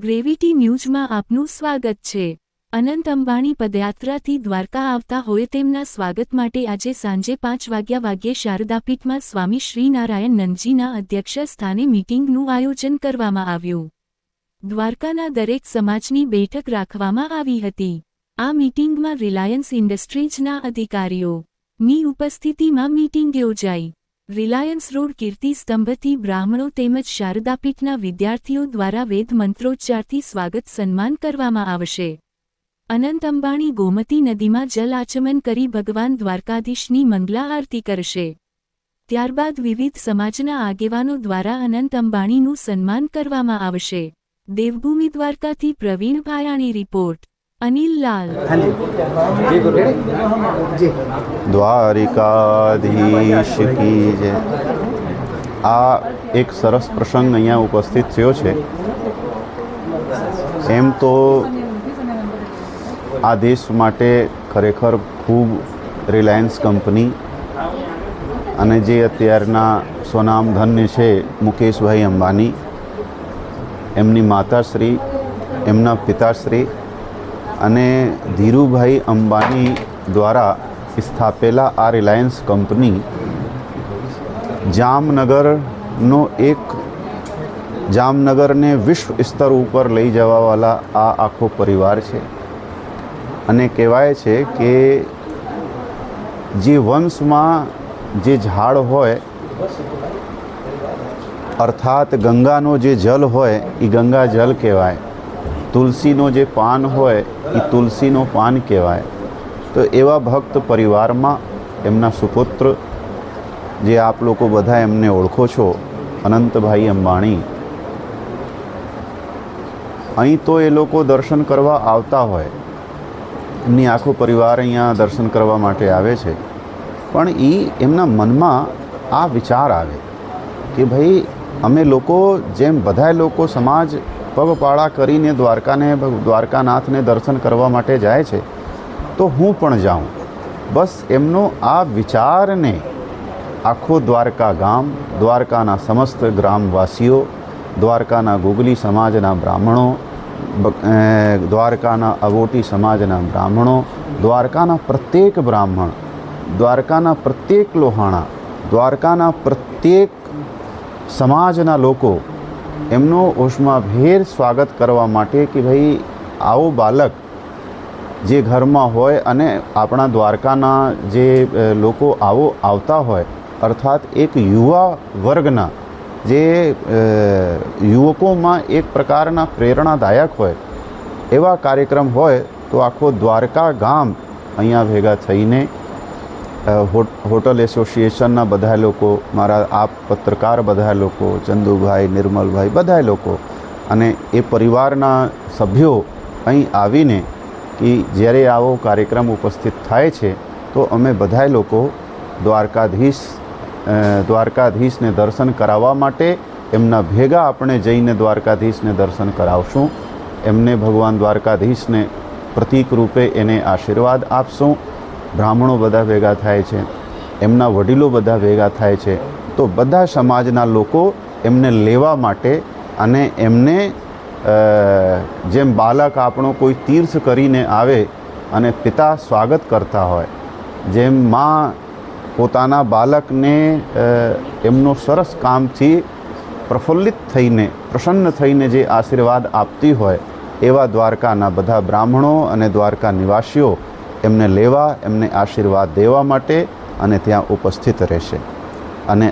Gravity ન્યૂઝમાં આપનું સ્વાગત છે. અનંત અંબાણી પદયાત્રાથી દ્વારકા આવતા હોય તેમના સ્વાગત માટે આજે સાંજે પાંચ વાગ્યા વાગ્યે શારદાપીઠમાં સ્વામી શ્રીનારાયણ નંદજીના અધ્યક્ષ સ્થાને મીટિંગનું આયોજન કરવામાં આવ્યું. દ્વારકાના દરેક સમાજની બેઠક રાખવામાં આવી હતી. આ મીટિંગમાં રિલાયન્સ ઇન્ડસ્ટ્રીઝના અધિકારીઓ ની ઉપસ્થિતિમાં મીટિંગ યોજાઈ. રિલાયન્સ રોડ કીર્તિ સ્તંભથી બ્રાહ્મણો તેમજ શારદાપીઠના વિદ્યાર્થીઓ દ્વારા વેદ મંત્રોચ્ચારથી સ્વાગત સન્માન કરવામાં આવશે. અનંત અંબાણી ગોમતી નદીમાં જલ આચમન કરી ભગવાન દ્વારકાધીશની મંગલા આરતી કરશે. ત્યારબાદ વિવિધ સમાજના આગેવાનો દ્વારા અનંત અંબાણીનું સન્માન કરવામાં આવશે. દેવભૂમિ દ્વારકાથી પ્રવીણ ભાયાણી રિપોર્ટ. અનિલ લાલ દ્વારિકાધીશ કી જય આ એક સરસ પ્રસંગ અહીંયા ઉપસ્થિત થયો છે। એમ તો આ દેશ માટે ખરેખર ખૂબ રિલાયન્સ કંપની અને જે અત્યારના સ્વનામ ધન્ય છે મુકેશભાઈ અંબાની એમની માતાશ્રી એમના પિતાશ્રી અને ધીરુભાઈ અંબાણી દ્વારા સ્થાપેલા આ રિલાયન્સ કંપની જામનગરનો એક જામનગરને વિશ્વ સ્તર ઉપર લઈ જવાવાળા આ આખો પરિવાર છે. અને કહેવાય છે કે જે વંશમાં જે ઝાડ હોય, અર્થાત ગંગાનો જે જલ હોય એ ગંગા જલ કહેવાય. તુલસીનો જે પાન હોય, એ તુલસીનો પાન કહેવાય. તો એવા ભક્ત પરિવારમાં એમના સુપુત્ર, જે આપ લોકો બધા એમને ઓળખો છો, અનંતભાઈ અંબાણી, અહીં તો એ લોકો દર્શન કરવા આવતા હોય. એમની આખો પરિવાર અહીંયા દર્શન કરવા માટે આવે છે. પણ એ એમના મનમાં આ વિચાર આવે કે ભાઈ અમે લોકો જેમ બધા લોકો સમાજ પગપાળા કરીને દ્વારકાને, દ્વારકાનાથને દર્શન કરવા માટે જાય છે, તો હું પણ જાઉં. બસ એમનો આ વિચારને આખો દ્વારકા ગામ, દ્વારકાના સમસ્ત ગ્રામવાસીઓ, દ્વારકાના ગુગલી સમાજના બ્રાહ્મણો દ્વારકાના અવોટી સમાજના બ્રાહ્મણો, દ્વારકાના પ્રત્યેક બ્રાહ્મણ, દ્વારકાના પ્રત્યેક લોહાણા, દ્વારકાના પ્રત્યેક સમાજના લોકો એમનો ઉષ્માભેર સ્વાગત કરવા માટે કે ભાઈ, આવો બાલક જે ઘરમાં હોય અને આપણા દ્વારકાના જે લોકો આવો આવતા હોય, અર્થાત એક યુવા વર્ગના જે યુવકોમાં એક પ્રકારના પ્રેરણાદાયક હોય, એવા કાર્યક્રમ હોય, તો આખો દ્વારકા ગામ અહીંયા ભેગા થઈને હોટલ એસોસિએશનના બધા લોકો, મારા આપ પત્રકાર બધા લોકો, ચંદુભાઈ, નિર્મલભાઈ બધા લોકો અને એ પરિવારના સભ્યો અહીં આવીને કે જ્યારે આવો કાર્યક્રમ ઉપસ્થિત થાય છે, તો અમે બધા લોકો દ્વારકાધીશ દ્વારકાધીશને દર્શન કરાવવા માટે એમના ભેગા આપણે જઈને દ્વારકાધીશને દર્શન કરાવશું. એમને ભગવાન દ્વારકાધીશને પ્રતીક રૂપે એને આશીર્વાદ આપશું. બ્રાહ્મણો બધા ભેગા થાય છે, એમના વડીલો બધા ભેગા થાય છે, તો બધા સમાજના લોકો એમને લેવા માટે અને એમને જેમ બાલક આપણો કોઈ તીર્થ કરીને આવે અને પિતા સ્વાગત કરતા હોય, જેમ માં પોતાના બાલકને એમનો સરસ કામથી પ્રફુલ્લિત થઈને, પ્રસન્ન થઈને જે આશીર્વાદ આપતી હોય, એવા દ્વારકાના બધા બ્રાહ્મણો અને દ્વારકા નિવાસીઓ એમને લેવા એમને આશીર્વાદ દેવા માટે અને ત્યાં ઉપસ્થિત રહેશે.